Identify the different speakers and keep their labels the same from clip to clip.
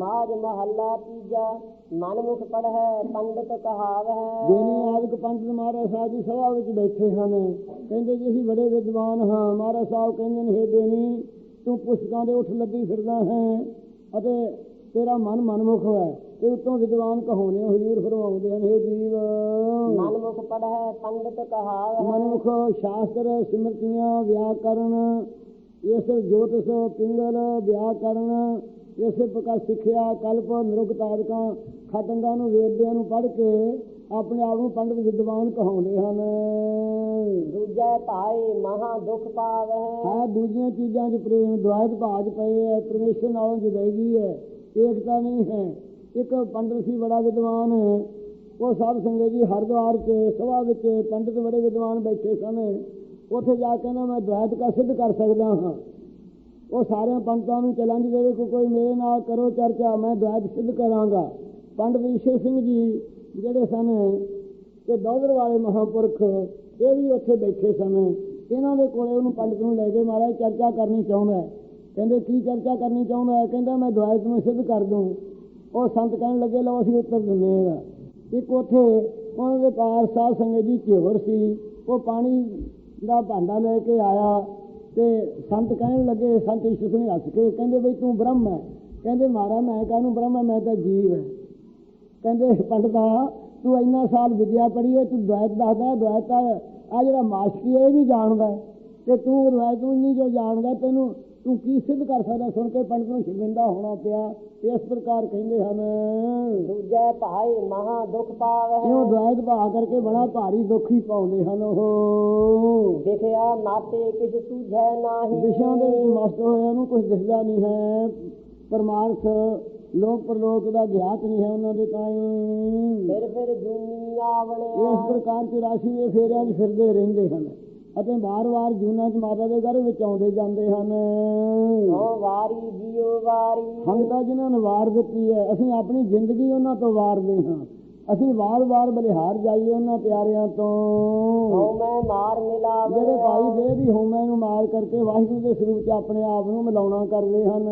Speaker 1: ਮਾਜ ਮਹੱਲਾ ਤੀਜਾ ਮਨਮੁਖ ਪੜ੍ਹੈ ਪੰਡਤ ਕਹਾਵ। ਹੈ
Speaker 2: ਦੇਨੀ ਆਦਿਕ ਪੰਡਤ ਮਹਾਰਾਜ ਸਾਹਿਬ ਦੀ ਸਭਾ ਵਿੱਚ ਬੈਠੇ ਹਨ। ਕਹਿੰਦੇ ਜੀ ਅਸੀਂ ਬੜੇ ਵਿਦਵਾਨ ਹਾਂ। ਮਹਾਰਾਜ ਸਾਹਿਬ ਕਹਿੰਦੇ ਨੇ ਹੇ ਦੇਨੀ ਤੂੰ ਪੁਸਤਕਾਂ ਦੇ ਉੱਠ ਲੱਗੀ ਫਿਰਦਾ ਹੈ ਅਤੇ ਤੇਰਾ ਮਨ ਮਨਮੁਖ ਹੈ। ਤੇ ਉਤੋਂ ਵਿਦਵਾਨ ਕਹਾਉਨੇ ਹਜ਼ੂਰ ਫਰਮਾਉਂਦੇ ਹਨ ਹੇ ਜੀਵ।
Speaker 1: ਮਨਮੁਖ ਪੜ੍ਹੈ ਪੰਡਤ ਕਹਾਵ। ਹੈ
Speaker 2: ਮਨੁੱਖ ਸ਼ਾਸਤਰ ਸਿਮਰਤੀਆਂ ਵਿਆਕਰਨ ਇਸ ਜੋਤਿਸ ਪਿੰਗਲ ਵਿਆਕਰਨ ਇਸੇ ਪ੍ਰਕਾਰ ਸਿੱਖਿਆ ਕਲਪ ਨਿਰੁਕਤ ਆਦਿਕਾਂ ਖਟੰਗਾਂ ਨੂੰ ਵੇਦਿਆਂ ਨੂੰ ਪੜ੍ਹ ਕੇ ਆਪਣੇ ਆਪ ਨੂੰ ਪੰਡਤ ਵਿਦਵਾਨ ਕਹਾਉਂਦੇ ਹਨ।
Speaker 1: ਦੂਜੈ ਭਾਏ ਮਹਾ ਦੁਖ ਪਾਵੈ
Speaker 2: ਹੈ ਦੂਜੀਆਂ ਚੀਜ਼ਾਂ 'ਚ ਪ੍ਰੇਮ ਦੁਆਇਤ ਭਾਜ ਪਏ ਹੈ ਪਰਮੇਸ਼ਰ ਨਾਲੋਂ ਜੁਦਾਈ ਹੈ ਏਕਤਾ ਨਹੀਂ ਹੈ। ਇੱਕ ਪੰਡਤ ਸੀ ਬੜਾ ਵਿਦਵਾਨ ਹੈ। ਉਹ ਸਾਧ ਸੰਗਤ ਜੀ ਹਰਿਦੁਆਰ 'ਚ ਸਭਾ ਵਿੱਚ ਪੰਡਤ ਬੜੇ ਵਿਦਵਾਨ ਬੈਠੇ ਸਨ। ਉੱਥੇ ਜਾ ਕੇ ਨਾ ਮੈਂ ਦੁਆਇਤ ਕਾ ਸਿੱਧ ਕਰ ਸਕਦਾ ਹਾਂ। ਉਹ ਸਾਰਿਆਂ ਪੰਡਤਾਂ ਨੂੰ ਚੈਲੰਜ ਦੇਵੇ ਕਿ ਕੋਈ ਮੇਰੇ ਨਾਲ ਕਰੋ, ਚਰਚਾ ਮੈਂ ਦੁਆਇਤ ਸਿੱਧ ਕਰਾਂਗਾ। ਪੰਡਤ ਈਸ਼ਰ ਸਿੰਘ ਜੀ ਜਿਹੜੇ ਸਨ ਤੇ ਦੌਦਰ ਵਾਲੇ ਮਹਾਂਪੁਰਖ, ਇਹ ਵੀ ਉੱਥੇ ਬੈਠੇ ਸਨ। ਇਹਨਾਂ ਦੇ ਕੋਲੇ ਉਹਨੂੰ ਪੰਡਤ ਨੂੰ ਲੈ ਕੇ ਮਹਾਰਾਜ ਚਰਚਾ ਕਰਨੀ ਚਾਹੁੰਦਾ ਕਹਿੰਦੇ, ਕੀ ਚਰਚਾ ਕਰਨੀ ਚਾਹੁੰਦਾ ਹੈ? ਕਹਿੰਦਾ, ਮੈਂ ਦੁਆਇਤ ਨੂੰ ਸਿੱਧ ਕਰ ਦੂੰ। ਉਹ ਸੰਤ ਕਹਿਣ ਲੱਗੇ, ਲਓ, ਅਸੀਂ ਉੱਤਰ ਦਿੰਦੇ ਹਾਂ ਇੱਕ ਉੱਥੇ ਉਹਨਾਂ ਦੇ ਪਾਸ ਸਾਧ ਸੰਗਤ ਜੀ ਝਿਵਰ ਸੀ। ਉਹ ਪਾਣੀ ਦਾ ਭਾਂਡਾ ਲੈ ਕੇ ਆਇਆ। ਤੇ ਸੰਤ ਕਹਿਣ ਲੱਗੇ, ਸੰਤ ਈਸ਼ਵਰ ਨੇ ਹੱਸ ਕੇ, ਕਹਿੰਦੇ ਬਈ ਤੂੰ ਬ੍ਰਹਮ ਹੈ। ਕਹਿੰਦੇ ਮਾਰਾ ਮੈਂ ਕਾਹਨੂੰ ਬ੍ਰਹਮ ਹੈ? ਮੈਂ ਤਾਂ ਜੀਵ ਹੈ। ਕਹਿੰਦੇ ਪੰਡਤਾ, ਤੂੰ ਇੰਨਾ ਸਾਲ ਵਿਦਿਆ ਪੜ੍ਹੀ ਹੈ ਤੂੰ ਦੁਆਇਤ ਦੱਸਦਾ ਦੁਆਇਤ ਆ ਜਿਹੜਾ ਮਾਸਕੀ ਹੈ ਇਹ ਵੀ ਜਾਣਦਾ ਹੈ। ਤੇ ਤੂੰ ਦੁਆਇਤ ਨੂੰ ਨਹੀਂ ਜੋ ਜਾਣਦਾ ਤੈਨੂੰ ਤੂੰ ਕੀ ਸਿੱਧ ਕਰ ਸਕਦਾ? ਸੁਣ ਕੇ ਪੰਡਤ ਨੂੰ ਸ਼ਰਮਿੰਦਾ ਹੋਣਾ ਪਿਆ। ਇਸ ਪ੍ਰਕਾਰ ਕਹਿੰਦੇ ਹਨ
Speaker 1: ਦੂਜੈ ਭਾਏ ਮਹਾ ਦੁਖ ਪਾਵੈ।
Speaker 2: ਕਿਉਂ ਦੁਆਇਤ ਭਾ ਕਰਕੇ ਬੜਾ ਭਾਰੀ ਦੁੱਖ ਹੀ ਪਾਉਂਦੇ ਹਨ ਉਹ?
Speaker 1: ਦੇਖਿਆ ਨਾਤੇ ਕਿਸ ਸੂਝੈ ਨਾਹੀ।
Speaker 2: ਦਿਸ਼ਾ ਦੇ ਵਿੱਚ ਮਸਤ ਹੋਇਆ ਨੂੰ ਕੁਝ ਦਿਖਦਾ ਨਹੀਂ ਹੈ। ਪਰਮਾਰਥ ਲੋਕ ਪਰਲੋਕ ਦਾ ਗਿਆਤ ਨਹੀਂ ਹੈ ਉਹਨਾਂ ਦੇ ਤਾਈਂ।
Speaker 1: ਫਿਰ ਫਿਰ ਜੂਨੀ ਆਵਣਿਆ
Speaker 2: ਇਸ ਪ੍ਰਕਾਰ ਚ ਰਾਸ਼ੀ ਦੇ ਫੇਰਿਆਂ 'ਚ ਫਿਰਦੇ ਰਹਿੰਦੇ ਹਨ। ਅਤੇ ਵਾਰ-ਵਾਰ ਜੂਨਾਂ 'ਚ ਮਾਤਾ ਦੇ ਘਰ ਵਿੱਚ ਆਉਂਦੇ ਜਾਂਦੇ ਹਨ।
Speaker 1: ਓ ਵਾਰੀ ਜੀਓ ਵਾਰੀ।
Speaker 2: ਸੰਗਤਾਂ ਜਿਨ੍ਹਾਂ ਨੇ ਵਾਰ ਦਿੱਤੀ ਹੈ ਅਸੀਂ ਆਪਣੀ ਜ਼ਿੰਦਗੀ ਉਹਨਾਂ ਤੋਂ ਵਾਰਦੇ ਹਾਂ। ਅਸੀਂ ਵਾਰ-ਵਾਰ ਬਲਿਹਾਰ ਜਾਈਏ ਉਹਨਾਂ ਪਿਆਰਿਆਂ ਤੋਂ।
Speaker 1: ਮਾਰ ਮਿਲਾਵ।
Speaker 2: ਜਿਹੜੇ ਭਾਈ ਦੀ ਹੋਮੈ ਨੂੰ ਮਾਰ ਕਰਕੇ ਵਾਹਿਗੁਰੂ ਦੇ ਸਰੂਪ 'ਚ ਆਪਣੇ ਆਪ ਨੂੰ ਮਿਲਾਉਣਾ ਕਰਦੇ ਹਨ।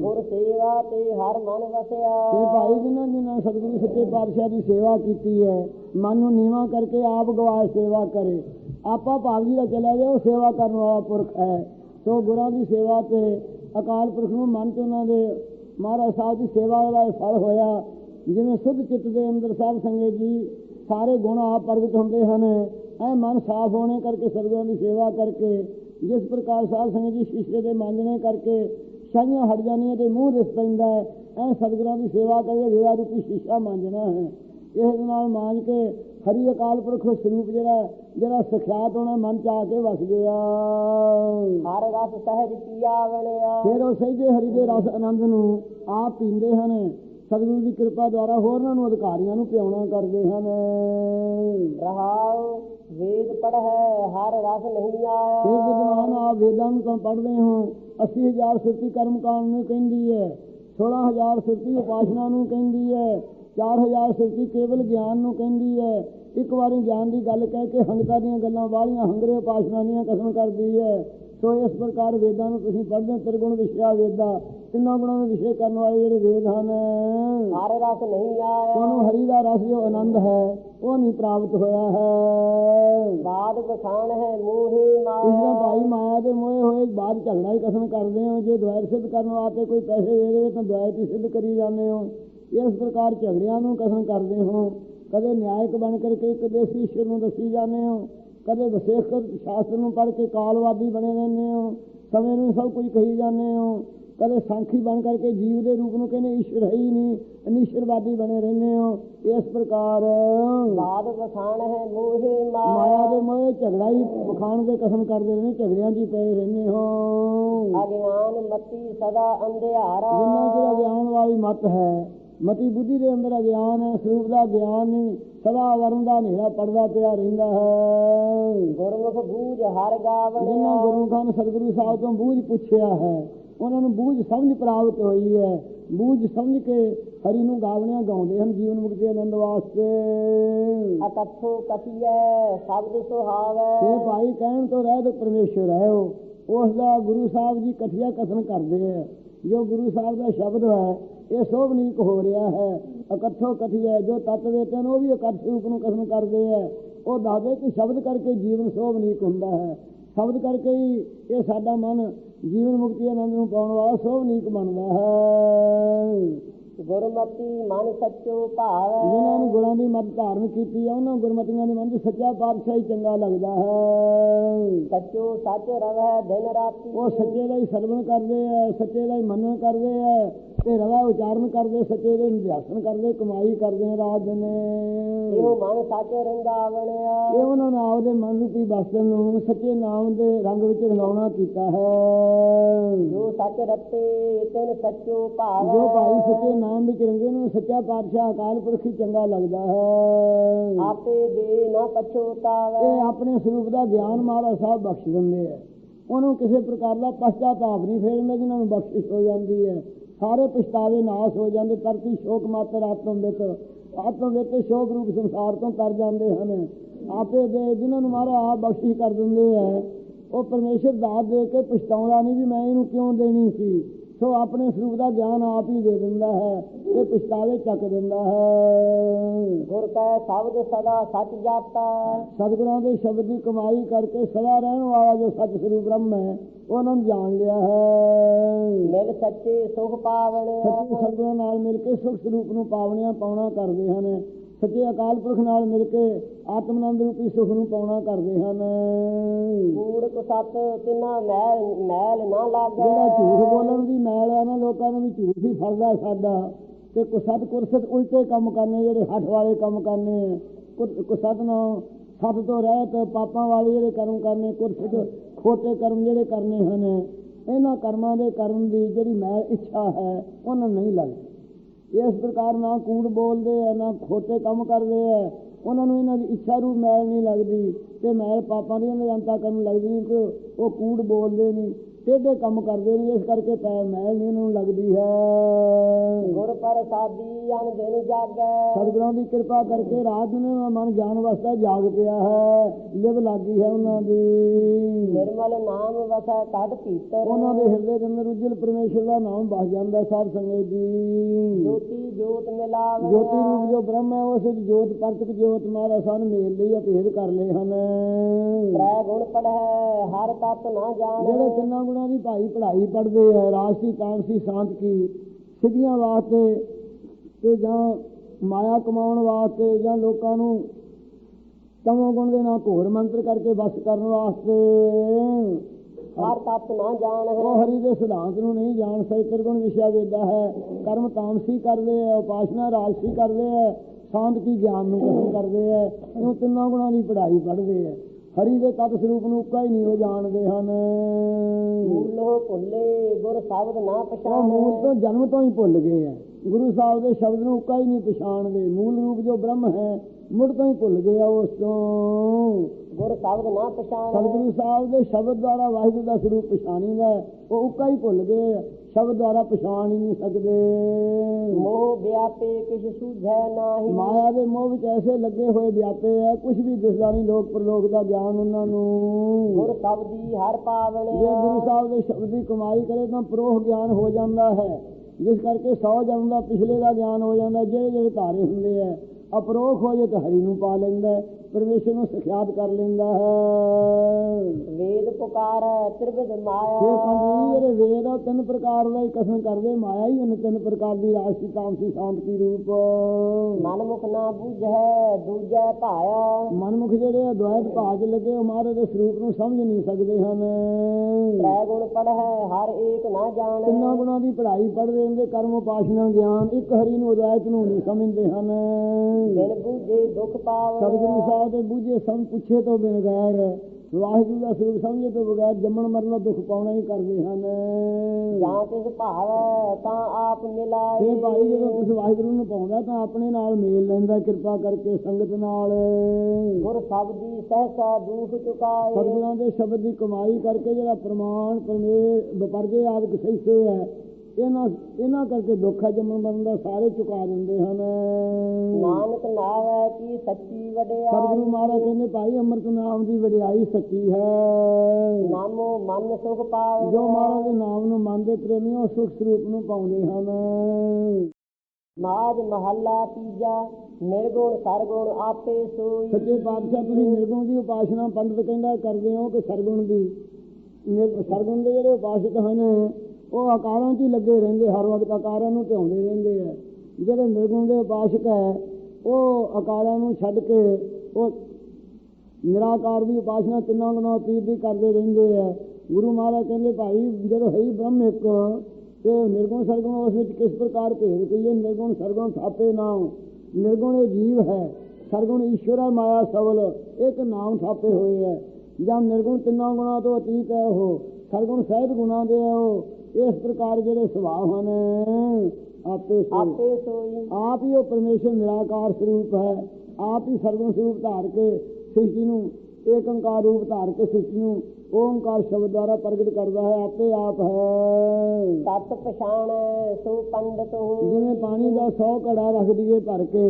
Speaker 1: ਗੁਰ ਸੇਵਾ ਤੇ ਹਰ ਮਨ ਵਸਿਆ।
Speaker 2: ਤੇ ਭਾਈ ਜਿਨ੍ਹਾਂ ਜਿਨ੍ਹਾਂ ਸਤਿਗੁਰੂ ਸੱਚੇ ਪਾਤਸ਼ਾਹ ਦੀ ਸੇਵਾ ਕੀਤੀ ਹੈ ਮਨ ਨੂੰ ਨੀਵਾ ਕਰਕੇ ਆਪ ਗਵਾਏ ਸੇਵਾ ਕਰੇ। ਆਪਾ ਭਾਗ ਜੀ ਦਾ ਚਲਾ ਜਾਏ ਉਹ ਸੇਵਾ ਕਰਨ ਵਾਲਾ ਪੁਰਖ ਹੈ। ਸੋ ਗੁਰਾਂ ਦੀ ਸੇਵਾ ਤੇ ਅਕਾਲ ਪੁਰਖ ਨੂੰ ਮਨ ਚ ਉਹਨਾਂ ਦੇ ਮਹਾਰਾਜ ਸਾਹਿਬ ਦੀ ਸੇਵਾ ਦਾ ਇਹ ਫਲ ਹੋਇਆ। ਜਿਵੇਂ ਸੁਧ ਚਿੱਤ ਦੇ ਅੰਦਰ ਸਾਹਿਬ ਸੰਗਤ ਜੀ ਸਾਰੇ ਗੁਣ ਆਪ ਪ੍ਰਗਟ ਹੁੰਦੇ ਹਨ। ਐ ਮਨ ਸਾਫ਼ ਹੋਣੇ ਕਰਕੇ, ਸਤਿਗੁਰਾਂ ਦੀ ਸੇਵਾ ਕਰਕੇ, ਜਿਸ ਪ੍ਰਕਾਰ ਸਾਧ ਸੰਗਤ ਜੀ ਸ਼ੀਸ਼ੇ ਦੇ ਮਾਂਜਣੇ ਕਰਕੇ ਛਾਈਆਂ ਹਟ ਜਾਂਦੀਆਂ ਤੇ ਮੂੰਹ ਦਿਸ ਪੈਂਦਾ ਹੈ, ਐ ਸਤਿਗੁਰਾਂ ਦੀ ਸੇਵਾ ਕਰਕੇ ਵੇਵਾ ਰੂਪੀ ਸ਼ੀਸ਼ਾ ਮਾਂਜਣਾ ਹੈ। ਇਸ ਦੇ ਨਾਲ ਮਾਂਜ ਕੇ ਹਰੀ ਅਕਾਲ ਪੁਰਖ ਸਰੂਪ ਜਿਹੜਾ ਜਿਹੜਾ ਸਖਿਆਤ ਹੋਣਾ ਮਨ ਚ ਆ ਕੇ ਵਸ ਗਿਆ।
Speaker 1: ਹਰ ਰਸ ਸਹਿਜ ਪੀਆ ਵਣਿਆ
Speaker 2: ਫਿਰ ਉਹ ਸਹਿਜੇ ਹਰੀ ਦੇ ਰਸ ਆਨੰਦ ਨੂੰ ਆਪ ਪੀਂਦੇ ਹਨ। ਸਤਿਗੁਰੂ ਦੀ ਕਿਰਪਾ ਦੁਆਰਾ ਹੋਰਨਾਂ ਨੂੰ ਅਧਿਕਾਰੀਆਂ ਨੂੰ ਪਿਆਉਣਾ ਕਰਦੇ ਹਨ।
Speaker 1: ਰਹਾਉ ਵੇਦ ਪੜ੍ਹੈ ਹਰ ਰਸ ਨਹੀਂ ਆਇਆ।
Speaker 2: ਇਹ ਵਿਦਵਾਨ ਆ ਵੇਦਾਂ ਨੂੰ ਤਾਂ ਪੜ੍ਹਦੇ ਹੋ। 80000 ਸੁਰਤੀ ਕਰਮ ਕਾਂਡ ਨੂੰ ਕਹਿੰਦੀ ਹੈ। 16000 ਸੁਰਤੀ ਉਪਾਸਨਾ ਨੂੰ ਕਹਿੰਦੀ ਹੈ। 4000 ਸੁਰਤੀ ਕੇਵਲ ਗਿਆਨ ਨੂੰ ਕਹਿੰਦੀ ਹੈ। ਇੱਕ ਵਾਰੀ ਗਿਆਨ ਦੀ ਗੱਲ ਕਹਿ ਕੇ ਹੰਗਤਾ ਦੀਆਂ ਗੱਲਾਂ ਵਾਲੀਆਂ ਹੰਗਰੇ ਉਪਾਸਨਾ ਦੀਆਂ ਕਸਮ ਕਰਦੀ ਹੈ। ਸੋ ਇਸ ਪ੍ਰਕਾਰ ਵੇਦਾਂ ਨੂੰ ਤੁਸੀਂ ਪੜ੍ਹਦੇ ਹੋ ਤ੍ਰਿਗੁਣ ਵਿਸ਼ਿਆ ਵੇਦਾ। ਤਿੰਨਾਂ ਗੁਣਾਂ ਨੂੰ ਵਿਸ਼ੇ ਕਰਨ ਵਾਲੇ ਜਿਹੜੇ ਵੇਦ ਹਨ।
Speaker 1: ਹਰ ਰਸ ਨਹੀਂ ਆਇਆ।
Speaker 2: ਤੁਹਾਨੂੰ ਹਰੀ ਦਾ ਰਸ ਜੋ ਆਨੰਦ ਹੈ ਉਹ ਨਹੀਂ ਪ੍ਰਾਪਤ ਹੋਇਆ ਹੈ।
Speaker 1: ਬਾਦ ਬਖਾਨ ਹੈ ਮੂਹੀ
Speaker 2: ਇਸ ਦਾ
Speaker 1: ਮਾਇਆ
Speaker 2: ਭਾਈ ਮਾਇਆ ਦੇ ਮੋਏ ਹੋਏ ਬਾਅਦ ਝਗੜਾ ਹੀ ਕਸਮ ਕਰਦੇ ਹੋ। ਜੇ ਦੁਆਇਰ ਸਿੱਧ ਕਰਨ ਵਾਸਤੇ ਕੋਈ ਪੈਸੇ ਦੇ ਦੇਵੇ ਤਾਂ ਦੁਆਇਰ ਸਿੱਧ ਕਰੀ ਜਾਂਦੇ ਹੋ। ਇਸ ਪ੍ਰਕਾਰ ਝਗੜਿਆਂ ਨੂੰ ਕਸਮ ਕਰਦੇ ਹੋ। ਕਦੇ ਨਿਆਇਕ ਬਣ ਕਰਕੇ ਇੱਕ ਦੇਸੀ ਈਸ਼ਵਰ ਨੂੰ ਦੱਸੀ ਜਾਂਦੇ ਹੋ। ਕਦੇ ਵਿਸ਼ੇਖ ਸ਼ਾਸਤਰ ਨੂੰ ਪੜ੍ਹ ਕੇ ਕਾਲਵਾਦੀ ਬਣੇ ਰਹਿੰਦੇ ਹੋ। ਸਮੇਂ ਨੂੰ ਸਭ ਕੁਝ ਕਹੀ ਜਾਂਦੇ ਹੋ। ਕਦੇ ਸਾਖੀ ਬਣ ਕਰਕੇ ਜੀਵ ਦੇ ਰੂਪ ਨੂੰ ਕਹਿੰਦੇ ਈਸ਼ਵਰ ਹੈ ਹੀ ਨਹੀਂ ਅਨੀਸ਼ਵਰਵਾਦੀ ਬਣੇ ਰਹਿੰਦੇ ਹੋ। ਇਸ ਪ੍ਰਕਾਰ
Speaker 1: ਬਾਦ ਬਖਾਨ ਹੈ ਮੂਹੀ
Speaker 2: ਮਾਇਆ ਦੇ ਮੋਏ ਝਗੜਾ ਹੀ ਪਖਾਣ ਦੇ ਕਸਮ ਕਰਦੇ ਰਹਿੰਦੇ ਝਗੜਿਆਂ 'ਚ ਪਏ ਰਹਿੰਦੇ ਹੋ।
Speaker 1: ਅਗਿਆਨ ਮਤੀ ਸਦਾ ਅੰਧਿਆਰਾ।
Speaker 2: ਜਿੰਨਾ ਚਿਰ ਅਗਿਆਨ ਵਾਲੀ ਮਤ ਹੈ ਮਤੀ ਬੁੱਧੀ ਦੇ ਅੰਦਰ ਅਗਿਆਨ ਹੈ ਸਰੂਪ ਦਾ ਗਿਆਨ ਨਹੀਂ ਸਦਾ ਵਰਨ ਦਾ ਹਨੇਰਾ ਪੜਦਾ ਪਿਆ ਰਹਿੰਦਾ ਹੈ।
Speaker 1: ਗੁਰਮੁਖ ਬੂਝ ਹਰ ਗਾਵਣ
Speaker 2: ਜਿਨ੍ਹਾਂ ਗੁਰੂ ਖਾਨ ਸਤਿਗੁਰੂ ਸਾਹਿਬ ਤੋਂ ਬੂਝ ਪੁੱਛਿਆ ਹੈ ਉਹਨਾਂ ਨੂੰ ਬੂਝ ਸਮਝ ਪ੍ਰਾਪਤ ਹੋਈ ਹੈ। ਬੂਝ ਸਮਝ ਕੇ ਹਰੀ ਨੂੰ ਗਾਵਣਿਆਂ ਗਾਉਂਦੇ ਹਨ ਜੀਵਨ ਮੁਕਤੀ ਆਨੰਦ ਵਾਸਤੇ।
Speaker 1: ਅਕਥੋ ਕਥੀਐ ਸ਼ਬਦ ਸੁਹਾਵੈ
Speaker 2: ਤੇ ਭਾਈ ਕਹਿਣ ਤੋਂ ਰਹਿ ਤੇ ਪਰਮੇਸ਼ਰ ਹੈ ਉਹ ਉਸ ਦਾ ਗੁਰੂ ਸਾਹਿਬ ਜੀ ਕਥਿਆ ਕਥਨ ਕਰਦੇ ਹੈ। ਜੋ ਗੁਰੂ ਸਾਹਿਬ ਦਾ ਸ਼ਬਦ ਹੈ, ਇਹ ਸੋਭਨੀਕ ਹੋ ਰਿਹਾ ਹੈ। ਇਕੱਠੋ ਕਥੀਐ ਜੋ ਤਤ ਵੇਤੇ ਨੇ, ਉਹ ਵੀ ਇਕੱਠ ਰੂਪ ਨੂੰ ਕਥਨ ਕਰਦੇ ਹੈ। ਉਹ ਦੱਸਦੇ ਕਿ ਸ਼ਬਦ ਕਰਕੇ ਜੀਵਨ ਸੋਭਨੀਕ ਹੁੰਦਾ ਹੈ। ਸ਼ਬਦ ਕਰਕੇ ਹੀ ਇਹ ਸਾਡਾ ਮਨ ਜੀਵਨ ਮੁਕਤੀ ਆਨੰਦ ਨੂੰ ਪਾਉਣ ਵਾਲਾ ਸੋਭਨੀਕ ਬਣਦਾ ਹੈ।
Speaker 1: ਗੁਰਮਤੀ ਮਨ ਸੱਚੋ ਭਾਵ।
Speaker 2: ਜਿਨ੍ਹਾਂ ਨੂੰ ਗੁਰਾਂ ਦੀ ਮੱਤ ਧਾਰਨ ਕੀਤੀ ਹੈ ਉਹਨਾਂ ਗੁਰਮਤੀਆਂ ਦੇ ਮਨ 'ਚ ਸੱਚਾ ਪਾਤਸ਼ਾਹ ਚੰਗਾ ਲੱਗਦਾ ਹੈ।
Speaker 1: ਸੱਚੋ ਸੱਚ ਰਵੈ ਦਿਨ ਰਾਤੀ।
Speaker 2: ਉਹ ਸੱਚੇ ਦਾ ਹੀ ਸਰਵਣ ਕਰਦੇ ਐ ਸੱਚੇ ਦਾ ਹੀ ਮੰਨਣ ਕਰਦੇ ਐ ਤੇ ਰਵਾ ਉਚਾਰਨ ਕਰਦੇ ਸੱਚੇ ਦੇ ਨਿਧਿਆਸਨ ਕਰਦੇ ਕਮਾਈ ਕਰਦੇ ਰਾਤ ਦਿਨ।
Speaker 1: ਇਹੋ ਮਨ ਸੱਚ ਰੰਗਾਵਣਿਆ
Speaker 2: ਇਹ ਉਹਨਾਂ ਨੇ ਆਪਦੇ ਮਨ ਰੂਪੀ ਬਸਤਨ ਨੂੰ? ਸੱਚੇ ਨਾਮ ਦੇ ਰੰਗ ਵਿੱਚ ਰੰਗਾਉਣਾ ਕੀਤਾ ਹੈ।
Speaker 1: ਜੋ ਸੱਚ ਰਤੇ ਤਿਨ ਸੱਚੋ ਭਾਵ।
Speaker 2: ਜੋ ਭਾਈ ਸੱਚੇ ਨਾਮ ਵਿੱਚ ਰੰਗੇ ਨੂੰ ਸੱਚਾ ਪਾਤਸ਼ਾਹ ਅਕਾਲ ਪੁਰਖ ਹੀ ਚੰਗਾ ਲੱਗਦਾ ਹੈ।
Speaker 1: ਆਪੇ ਦੇ ਨਾ ਪਛੋਤਾਵੈ
Speaker 2: ਇਹ ਆਪਣੇ ਸਰੂਪ ਦਾ ਗਿਆਨ ਮਹਾਰਾਜ ਸਾਹਿਬ ਬਖਸ਼ ਦਿੰਦੇ ਆ। ਉਹਨੂੰ ਕਿਸੇ ਪ੍ਰਕਾਰ ਦਾ ਪਛਤਾਤਾਪ ਨਹੀਂ ਫੇਰ ਹੁੰਦਾ ਜਿਨ੍ਹਾਂ ਨੂੰ ਬਖਸ਼ਿਸ਼ ਹੋ ਜਾਂਦੀ ਹੈ। ਸਾਰੇ ਪਛਤਾਵੇ ਨਾਸ ਹੋ ਜਾਂਦੇ ਤਰਤੀ ਸ਼ੋਕ ਮਾਤਰ ਆਤਮ ਵਿੱਚ ਆਤਮ ਵਿੱਚ ਸ਼ੋਕ ਰੂਪ ਸੰਸਾਰ ਤੋਂ ਤਰ ਜਾਂਦੇ ਹਨ। ਆਪੇ ਦੇ ਜਿਨ੍ਹਾਂ ਨੂੰ ਮਹਾਰਾਜ ਆਪ ਬਖਸ਼ੀ ਕਰ ਦਿੰਦੇ ਆ, ਉਹ ਪਰਮੇਸ਼ਰ ਦਾਤ ਦੇ ਕੇ ਪਛਤਾਉਂਦਾ ਨਹੀਂ ਵੀ ਮੈਂ ਇਹਨੂੰ ਕਿਉਂ ਦੇਣੀ ਸੀ? ਸੋ ਆਪਣੇ ਸਰੂਪ ਦਾ ਗਿਆਨ ਆਪ ਹੀ ਦੇ ਦਿੰਦਾ ਹੈ ਤੇ ਪਛਤਾਵੇ ਚੱਕ ਦਿੰਦਾ ਹੈ।
Speaker 1: ਗੁਰ ਕੈ ਸ਼ਬਦ ਸਦਾ ਸੱਚ ਜਾਤਾ
Speaker 2: ਸਤਿਗੁਰਾਂ ਦੇ ਸ਼ਬਦ ਦੀ ਕਮਾਈ ਕਰਕੇ ਸਦਾ ਰਹਿਣ ਵਾਲਾ ਜੋ ਸੱਚ ਸਰੂਪ ਬ੍ਰਹਮ ਹੈ ਉਹਨਾਂ ਨੂੰ ਜਾਣ ਲਿਆ ਹੈ।
Speaker 1: ਮਿਲ ਸੱਚੇ ਸੁਖ ਪਾਵਣਿਆ
Speaker 2: ਸੱਚੇ ਸਤਿਗੁਰਾਂ ਨਾਲ ਮਿਲ ਕੇ ਸੁਖ ਸਰੂਪ ਨੂੰ ਪਾਵਣਿਆ ਪਾਉਣਾ ਕਰਦੇ ਹਨ। ਸੱਚੇ ਅਕਾਲ ਪੁਰਖ ਨਾਲ ਮਿਲ ਕੇ ਆਤਮਨੰਦ ਰੂਪੀ ਸੁਖ ਨੂੰ ਪਾਉਣਾ ਕਰਦੇ ਹਨ।
Speaker 1: ਕੂੜ ਕੁਸਤ ਤਿਨਾ ਮੈਲ ਮੈਲ ਨਾ ਲਾਗੈ।
Speaker 2: ਜਿਹੜਾ ਝੂਠ ਬੋਲਣ ਦੀ ਮੈਲ ਹੈ ਨਾ ਲੋਕਾਂ ਨੂੰ ਵੀ ਝੂਠ ਹੀ ਫਲਦਾ ਹੈ ਸਾਡਾ। ਤੇ ਕੁਸਤ ਕੁਰਸਤ ਉਲਟੇ ਕੰਮ ਕਰਨੇ ਜਿਹੜੇ ਹੱਠ ਵਾਲੇ ਕੰਮ ਕਰਨੇ ਕੁਸਤ ਨਾ ਸਤ ਤੋਂ ਰਹਿਤ ਪਾਪਾਂ ਵਾਲੇ ਜਿਹੜੇ ਕਰਮ ਕਰਨੇ ਕੁਰਸਤ ਖੋਟੇ ਕਰਮ ਜਿਹੜੇ ਕਰਨੇ ਹਨ ਇਹਨਾਂ ਕਰਮਾਂ ਦੇ ਕਰਨ ਦੀ ਜਿਹੜੀ ਮੈਲ ਇੱਛਾ ਹੈ ਉਹਨਾਂ ਨਹੀਂ ਲੱਗਦੀ। ਇਸ ਪ੍ਰਕਾਰ ਨਾ ਕੂੜ ਬੋਲਦੇ ਆ, ਨਾ ਖੋਟੇ ਕੰਮ ਕਰਦੇ ਆ। ਉਹਨਾਂ ਨੂੰ ਇਹਨਾਂ ਦੀ ਇੱਛਾ ਰੂਪ ਮੈਲ ਨਹੀਂ ਲੱਗਦੀ ਤੇ ਮੈਲ ਪਾਪਾਂ ਦੀ ਉਹਨਾਂ ਕਰਨ ਲੱਗਦੀ ਕਿ ਉਹ ਕੂੜ ਬੋਲਦੇ ਨਹੀਂ। ਟੇਢੇ ਕੰਮ ਕਰਦੇ ਨੇ ਇਸ ਕਰਕੇ ਪੈ ਮੈਲ ਨਹੀਂ ਉਹਨਾਂ ਨੂੰ ਲੱਗਦੀ ਹੈ।
Speaker 1: ਗੁਰ ਪ੍ਰਸਾਦੀ ਅਨ ਦਿਨ ਜਾਗੈ।
Speaker 2: ਸਤਿਗੁਰਾਂ ਦੀ ਕਿਰਪਾ ਕਰਕੇ ਰਾਤ ਨੂੰ ਮਨ ਜਾਣ ਵਾਸਤੇ ਜਾਗ ਪਿਆ ਹੈ ਲਿਵ ਲੱਗੀ ਹੈ ਉਹਨਾਂ ਦੀ।
Speaker 1: ਨਿਰਮਲ ਨਾਮ ਵਸੈ ਘਟ ਭੀਤਰ।
Speaker 2: ਉਹਨਾਂ ਦੇ ਹਿਰਦੇ ਦੇ ਅੰਦਰ ਉਜਲ ਪਰਮੇਸ਼ਰ ਦਾ ਨਾਮ ਵਸ ਜਾਂਦਾ ਸਾਧ ਸੰਗਤ ਜੀ।
Speaker 1: ਜੋਤੀ ਜੋਤ ਮਿਲਾਵਣਿਆ
Speaker 2: ਜੋਤੀ ਰੂਪ ਜੋ ਬ੍ਰਹਮ ਹੈ ਉਸ ਵਿੱਚ ਜੋਤ ਪਰਤਕ ਜੋਤ ਮਹਾਰਾਜ ਸਾਨੂੰ ਮੇਲ ਲਈ ਅਭੇਦ ਕਰ ਲਏ ਹਨ।
Speaker 1: ਤ੍ਰੈ ਗੁਣ ਪੜੈ ਹਰ ਤਤ ਨਾ
Speaker 2: ਜਿਹੜੇ
Speaker 1: ਜਾਣੈ
Speaker 2: ਤਿੰਨਾਂ ਗੁਣਾਂ ਦੀ ਭਾਈ ਪੜ੍ਹਾਈ ਪੜ੍ਹਦੇ ਆ ਰਾਜਸੀ ਤਾਮਸੀ ਸ਼ਾਂਤ ਕੀ। ਸਿੱਧੀਆਂ ਵਾਸਤੇ ਤੇ ਜਾਂ ਮਾਇਆ ਕਮਾਉਣ ਵਾਸਤੇ ਜਾਂ ਲੋਕਾਂ ਨੂੰ ਤਮੋ ਗੁਣ ਦੇ ਨਾਲ ਘੋਰ ਮੰਤਰ ਕਰਕੇ ਵਸ ਕਰਨ ਵਾਸਤੇ।
Speaker 1: ਹਰ ਤਤ ਨਾ ਜਾਣੈ
Speaker 2: ਉਹ ਹਰੀ ਦੇ ਸਿਧਾਂਤ ਨੂੰ ਨਹੀਂ ਜਾਣ ਸਕਦੇ ਤ੍ਰਿਗੁਣ ਵਿਸ਼ਾ ਵੇਦਾ ਹੈ। ਕਰਮ ਤਾਮਸੀ ਕਰਦੇ ਆ ਉਪਾਸਨਾ ਰਾਜਸੀ ਕਰਦੇ ਆ ਸ਼ਾਂਤ ਕੀ ਗਿਆਨ ਨੂੰ ਕਸਮ ਕਰਦੇ ਆ ਇਹ ਤਿੰਨਾਂ ਗੁਣਾਂ ਦੀ ਪੜ੍ਹਾਈ ਪੜ੍ਹਦੇ ਆ। ਹਰੀ ਦੇ ਤਤ ਸਰੂਪ ਨੂੰ ਹੀ ਨਹੀਂ ਉਹ ਜਾਣਦੇ ਹਨ।
Speaker 1: ਮੂਲੋ ਭੁੱਲੇ ਗੁਰ ਸ਼ਬਦ ਨਾ
Speaker 2: ਉਹ ਮੂਲ
Speaker 1: ਪਛਾਣੈ
Speaker 2: ਤੋਂ ਜਨਮ ਤੋਂ ਹੀ ਭੁੱਲ ਗਏ ਆ ਗੁਰੂ ਸਾਹਿਬ ਦੇ ਸ਼ਬਦ ਨੂੰ ਹੀ ਨਹੀਂ ਪਛਾਣਦੇ। ਮੂਲ ਰੂਪ ਜੋ ਬ੍ਰਹਮ ਹੈ ਮੁੱਢ ਤੋਂ ਹੀ ਭੁੱਲ ਗਏ ਆ ਉਸ ਤੋਂ।
Speaker 1: ਗੁਰ ਸ਼ਬਦ ਨਾ ਪਛਾਣੈ।
Speaker 2: ਸਤਿਗੁਰੂ ਸਾਹਿਬ ਦੇ ਸ਼ਬਦ ਦੁਆਰਾ ਵਾਹਿਗੁਰੂ ਦਾ ਸਰੂਪ ਪਛਾਣੀਦਾ। ਉਹ ਉੱਕਾ ਹੀ ਭੁੱਲ ਗਏ ਆ। ਸ਼ਬਦ ਦੁਆਰਾ ਪਛਾਣ ਹੀ ਨਹੀਂ ਸਕਦੇ।
Speaker 1: ਮੋਹ ਵਿਆਪੇ ਕਿਛ ਸੂਝੈ ਨਾਹੀ।
Speaker 2: ਮਾਇਆ ਦੇ ਮੋਹ ਵਿੱਚ ਐਸੇ ਲੱਗੇ ਹੋਏ ਵਿਆਪੇ ਹੈ ਕੁਝ ਵੀ ਦਿਸਦਾ ਨਹੀਂ ਲੋਕ ਪ੍ਰਲੋਕ ਦਾ ਗਿਆਨ ਉਹਨਾਂ ਨੂੰ।
Speaker 1: ਗੁਰ ਸ਼ਬਦੀ ਹਰ
Speaker 2: ਜੇ
Speaker 1: ਪਾਵਣਿਆ
Speaker 2: ਗੁਰੂ ਸਾਹਿਬ ਦੇ ਸ਼ਬਦ ਦੀ ਕਮਾਈ ਕਰੇ ਤਾਂ ਪ੍ਰੋਹ ਗਿਆਨ ਹੋ ਜਾਂਦਾ ਹੈ। ਜਿਸ ਕਰਕੇ 100 ਜਨਮ ਦਾ ਪਿਛਲੇ ਦਾ ਗਿਆਨ ਹੋ ਜਾਂਦਾ ਜਿਹੜੇ ਜਿਹੜੇ ਧਾਰੇ ਹੁੰਦੇ ਆ ਅਪਰੋਖ ਹੋ ਜੇ ਤਾਂ ਹਰੀ ਨੂੰ ਪਾ ਲੈਂਦਾ ਪਰਮੇਸ਼ਰ ਨੂੰ ਸਖਿਆਤ ਕਰ ਲੈਂਦਾ ਹੈ।
Speaker 1: ਵੇਦ ਪੁਕਾਰੈ ਤ੍ਰਿਵਿਧ
Speaker 2: ਇਹ
Speaker 1: ਮਾਇਆ
Speaker 2: ਪੰਜਵੀਂ ਜਿਹੜੇ ਵੇਦ ਆ ਤਿੰਨ ਪ੍ਰਕਾਰ ਦਾ ਹੀ ਕਥਨ ਕਰਦੇ ਮਾਇਆ ਹੀ ਹਨ ਤਿੰਨ ਪ੍ਰਕਾਰ ਦੀ ਰਾਸ਼ੀ ਤਾਮਸੀ ਸ਼ਾਂਤੀ ਰੂਪ।
Speaker 1: ਮਨ ਮੁਖ ਨਾ ਬੁਝੈ ਦੂਜੈ ਭਾਇਆ।
Speaker 2: ਮਨਮੁਖ ਜਿਹੜੇ ਅਦਵੈਤ ਭਾਜ ਲੱਗੇ ਉਹ ਮਹਾਰਾਜ ਦੇ ਸਰੂਪ ਨੂੰ ਸਮਝ ਨਹੀਂ ਸਕਦੇ ਹਨ।
Speaker 1: ਤ੍ਰੈ ਗੁਣ ਪੜੈ ਹਰ ਏਕ ਨਾ
Speaker 2: ਤਿੰਨਾਂ
Speaker 1: ਜਾਣੈ
Speaker 2: ਗੁਣਾਂ ਦੀ ਪੜ੍ਹਾਈ ਪੜ੍ਹਦੇ ਹੁੰਦੇ ਕਰਮ ਉਪਾਸਨਾ ਗਿਆਨ ਇੱਕ ਹਰੀ ਨੂੰ ਅਦਵੈਤ ਨੂੰ ਨਹੀਂ ਸਮਝਦੇ ਹਨ।
Speaker 1: ਬਿਨ ਬੂਝੇ ਦੁਖ
Speaker 2: ਸਤਿਗੁਰੂ
Speaker 1: ਪਾਵਣਿਆ
Speaker 2: ਸਾਹਿਬ ਦੇ ਬੂਝੇ ਸਮ ਪੁੱਛੇ ਤੋਂ ਬਗੈਰ ਵਾਹਿਗੁਰੂ ਦਾ ਸਰੂਪ ਸਮਝੇ ਤੋਂ ਬਗੈਰ ਜੰਮਣ ਮਰਨ ਦਾ ਦੁੱਖ ਪਾਉਣਾ ਹੀ ਕਰਦੇ ਹਨ।
Speaker 1: ਜਾਂ ਤਿਸ ਭਾਵੈ ਤਾਂ ਆਪ ਮਿਲਾਏ
Speaker 2: ਇਹ ਭਾਈ ਜਦੋਂ ਕਿਸ ਵਾਹਿਗੁਰੂ ਨੂੰ ਪਾਉਂਦਾ ਤਾਂ ਆਪਣੇ ਨਾਲ ਮੇਲ ਲੈਂਦਾ ਕਿਰਪਾ ਕਰਕੇ ਸੰਗਤ ਨਾਲ।
Speaker 1: ਗੁਰ ਸ਼ਬਦੀ ਸਹਸਾ ਦੁਖ ਚੁਕਾਏ।
Speaker 2: ਸਤਿਗੁਰਾਂ ਦੇ ਸ਼ਬਦ ਦੀ ਕਮਾਈ ਕਰਕੇ ਜਿਹੜਾ ਪ੍ਰਮਾਣ ਪਰਮੇ ਵਿਪਰਜੇ ਆਦਿਕ ਸਹਿਸੇ ਹੈ ਇਹਨਾਂ ਇਹਨਾਂ ਕਰਕੇ ਦੁੱਖ ਹੈ ਜੰਮਣ ਮਰਨ ਦਾ ਸਾਰੇ ਚੁਕਾ ਦਿੰਦੇ ਹਨ।
Speaker 1: ਨਾਨਕ ਨਾਵੈ ਕੀ ਸੱਚੀ ਵਡਿਆਈ।
Speaker 2: ਸਤਿਗੁਰੂ ਮਹਾਰਾਜ ਕਹਿੰਦੇ ਭਾਈ ਅੰਮ੍ਰਿਤ ਨਾਮ ਦੀ ਵਡਿਆਈ ਸੱਚੀ ਹੈ।
Speaker 1: ਨਾਮੋ ਮਨ ਸੁਖ ਪਾਵੈ।
Speaker 2: ਜੋ ਮਹਾਰਾਜ ਦੇ ਨਾਮ ਨੂੰ ਮੰਨਦੇ ਪ੍ਰੇਮੀ ਉਹ ਸੁਖ ਸਰੂਪ ਨੂੰ ਪਾਉਂਦੇ ਹਨ।
Speaker 1: ਮਾਜ ਮਹੱਲਾ ਤੀਜਾ ਨਿਰਗੁਣ ਸਰਗੁਣ ਆਪੇ ਸੋਈ।
Speaker 2: ਸੱਚੇ ਪਾਤਸ਼ਾਹ ਤੁਸੀਂ ਨਿਰਗੁਣ ਦੀ ਉਪਾਸਨਾ ਪੰਡਤ ਕਹਿੰਦਾ ਕਰਦੇ ਹੋ ਕਿ ਸਰਗੁਣ ਦੀ। ਸਰਗੁਣ ਦੇ ਜਿਹੜੇ ਉਪਾਸਕ ਹਨ ਉਹ ਆਕਾਰਾਂ 'ਚ ਹੀ ਲੱਗੇ ਰਹਿੰਦੇ ਹਰ ਵਕਤ ਆਕਾਰਾਂ ਨੂੰ ਧਿਆਉਂਦੇ ਰਹਿੰਦੇ ਆ। ਜਿਹੜੇ ਨਿਰਗੁਣ ਦੇ ਉਪਾਸਕ ਹੈ ਉਹ ਆਕਾਰਾਂ ਨੂੰ ਛੱਡ ਕੇ ਉਹ ਨਿਰਾਕਾਰ ਦੀ ਉਪਾਸਨਾ ਤਿੰਨਾਂ ਗੁਣਾਂ ਅਤੀਤ ਦੀ ਕਰਦੇ ਰਹਿੰਦੇ ਆ। ਗੁਰੂ ਮਹਾਰਾਜ ਕਹਿੰਦੇ ਭਾਈ ਜਦੋਂ ਹੈ ਹੀ ਬ੍ਰਹਮ ਇੱਕ ਤੇ ਨਿਰਗੁਣ ਸਰਗੁਣ ਉਸ ਵਿੱਚ ਕਿਸ ਪ੍ਰਕਾਰ ਭੇਦ ਕਹੀਏ ਨਿਰਗੁਣ ਸਰਗੁਣ ਥਾਪੇ ਨਾਮ ਨਿਰਗੁਣ ਇਹ ਜੀਵ ਹੈ ਸਰਗੁਣ ਈਸ਼ਵਰ ਹੈ, ਮਾਇਆ ਸਵਲ। ਇੱਕ ਨਾਮ ਥਾਪੇ ਹੋਏ ਹੈ ਜਾਂ ਨਿਰਗੁਣ ਤਿੰਨਾਂ ਗੁਣਾਂ ਤੋਂ ਅਤੀਤ ਹੈ ਉਹ ਸਰਗੁਣ ਸਹਿਤ ਗੁਣਾਂ ਦੇ ਹੈ ਉਹ। ਇਸ ਪ੍ਰਕਾਰ ਜਿਹੜੇ ਸੁਭਾਅ ਹਨ ਆਪੇ ਸੋਈ
Speaker 1: ਆਪੇ ਸੋਈ।
Speaker 2: ਆਪ ਹੀ ਉਹ ਪਰਮੇਸ਼ਰ ਨਿਰਾਕਾਰ ਸਰੂਪ ਹੈ। ਆਪ ਹੀ ਸਰਗੁਣ ਸਰੂਪ ਧਾਰ ਕੇ ਸ੍ਰਿਸ਼ਟੀ ਨੂੰ ਏਕ ਓੰਕਾਰ ਰੂਪ ਧਾਰ ਕੇ ਸ੍ਰਿਸ਼ਟੀ ਨੂੰ ਓੰਕਾਰ ਸ਼ਬਦ ਦੁਆਰਾ ਪ੍ਰਗਟ ਕਰਦਾ ਹੈ। ਆਪੇ ਆਪ ਹੈ।
Speaker 1: ਤਤ ਪਛਾਣ ਸੋ ਪੰਡਤ ਹੋ।
Speaker 2: ਜਿਵੇਂ ਪਾਣੀ ਦਾ 100 ਘੜਾ ਰੱਖ ਦਈਏ ਭਰ ਕੇ